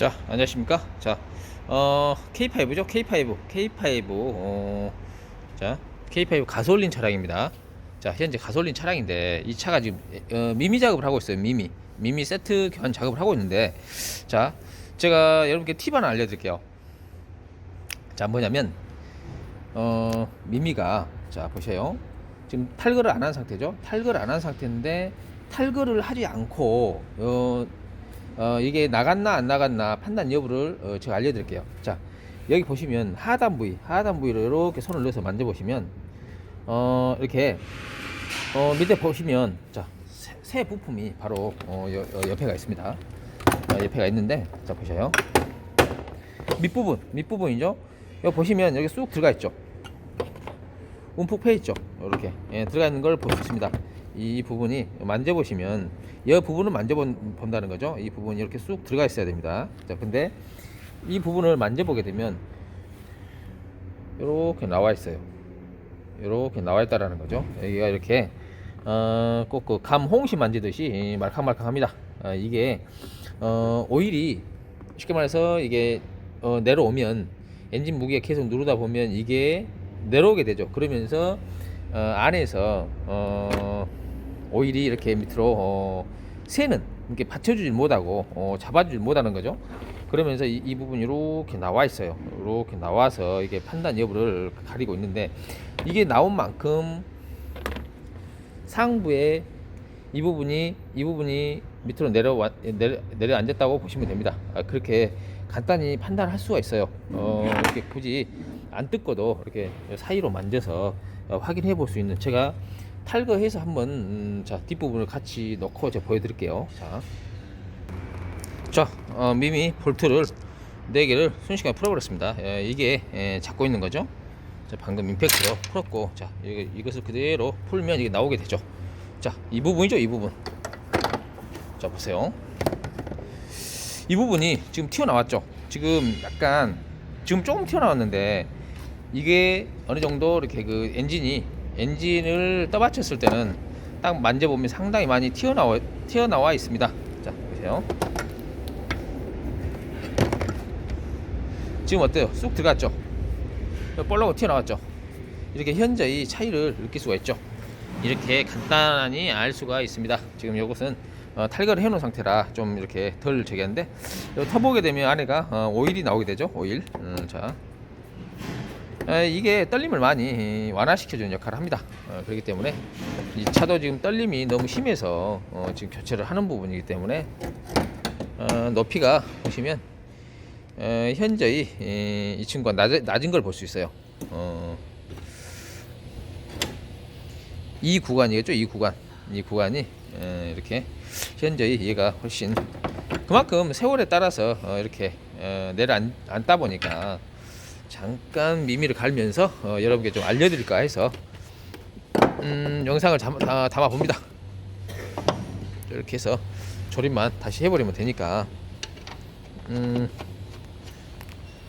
자, 안녕하십니까? 자, 어, K5죠? K5. K5. 어, 자, K5 가솔린 차량입니다. 자, 현재 가솔린 차량인데 이 차가 지금 어, 미미 작업을 하고 있어요. 미미. 미미 세트 교환 작업을 하고 있는데 자, 제가 여러분께 팁 하나 알려 드릴게요. 자, 뭐냐면 어, 미미가 자, 보세요. 지금 탈거를 안 한 상태죠? 탈거를 안 한 상태인데 탈거를 하지 않고 어, 어, 이게 나갔나 안 나갔나 판단 여부를 어, 제가 알려드릴게요. 자, 여기 보시면 하단 부위, 하단 부위를 이렇게 손을 넣어서 만져보시면 어, 이렇게 어, 밑에 보시면 자, 새, 새 부품이 바로 어, 여, 어, 옆에가 있습니다. 어, 옆에가 있는데 자 보세요. 밑부분, 밑부분이죠. 여기 보시면 여기 쑥 들어가 있죠. 움푹 패 있죠. 이렇게 예, 들어가 있는 걸 볼 수 있습니다. 이 부분이 만져보시면 이 부분을 만져본다는 거죠. 이 부분이 이렇게 쑥 들어가 있어야 됩니다. 자, 근데 이 부분을 만져보게 되면 이렇게 나와 있어요. 이렇게 나와 있다라는 거죠. 여기가 이렇게 어, 꼭그 감홍시 만지듯이 말캉말캉합니다. 아, 이게 어, 오일이 쉽게 말해서 이게 어, 내려오면 엔진 무게 계속 누르다 보면 이게 내려오게 되죠. 그러면서 어, 안에서 어, 오일이 이렇게 밑으로 어, 새는 이렇게 받쳐주질 못하고 어, 잡아주질 못하는 거죠. 그러면서 이, 이 부분이 이렇게 나와 있어요. 이렇게 나와서 이게 판단 여부를 가리고 있는데 이게 나온 만큼 상부에 이 부분이 이 부분이 밑으로 내려와 내려, 내려앉았다고 보시면 됩니다. 아, 그렇게 간단히 판단할 수가 있어요. 어, 이렇게 굳이 안 뜯고도 이렇게 사이로 만져서 어, 확인해 볼 수 있는 제가 탈거해서 한번 음, 자 뒷부분을 같이 넣고 제가 보여드릴게요. 자, 자 어, 미미 볼트를 4개를 순식간에 풀어버렸습니다. 예, 이게 예, 잡고 있는 거죠. 자, 방금 임팩트로 풀었고 자 이거, 이것을 그대로 풀면 이게 나오게 되죠. 자 이 부분이죠 이 부분. 자 보세요. 이 부분이 지금 튀어나왔죠. 지금 약간 지금 조금 튀어나왔는데 이게 어느 정도 이렇게 그 엔진이 엔진을 떠받쳤을 때는 딱 만져보면 상당히 많이 튀어나와 튀어나와 있습니다. 자 보세요. 지금 어때요? 쑥 들어갔죠? 볼록으로 튀어나왔죠? 이렇게 현저히 차이를 느낄 수가 있죠. 이렇게 간단히 알 수가 있습니다. 지금 이것은 어, 탈거를 해놓은 상태라 좀 이렇게 덜 저기한데 터보게 되면 안에가 어, 오일이 나오게 되죠. 오일. 음, 자, 에, 이게 떨림을 많이 완화시켜주는 역할을 합니다. 어, 그렇기 때문에 이 차도 지금 떨림이 너무 심해서 어, 지금 교체를 하는 부분이기 때문에 어, 높이가 보시면 어, 현저히 이, 이 친구가 낮, 낮은 걸 볼 수 있어요. 어, 이 구간이겠죠? 이 구간. 이 구간이 에, 이렇게 현저히 얘가 훨씬 그만큼 세월에 따라서 어, 이렇게 어, 내려앉다 보니까 잠깐 미미를 갈면서 어, 여러분께 좀 알려드릴까 해서 음, 영상을 담, 아, 담아 봅니다. 이렇게 해서 조립만 다시 해버리면 되니까 음,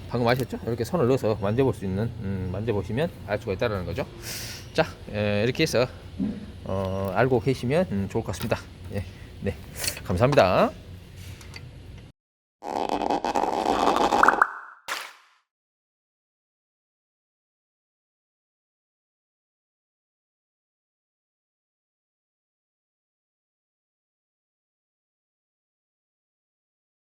방금 아셨죠? 이렇게 손을 넣어서 만져볼 수 있는 음, 만져보시면 알 수가 있다는 거죠. 자 에, 이렇게 해서 어, 알고 계시면 음, 좋을 것 같습니다. 예, 네 감사합니다.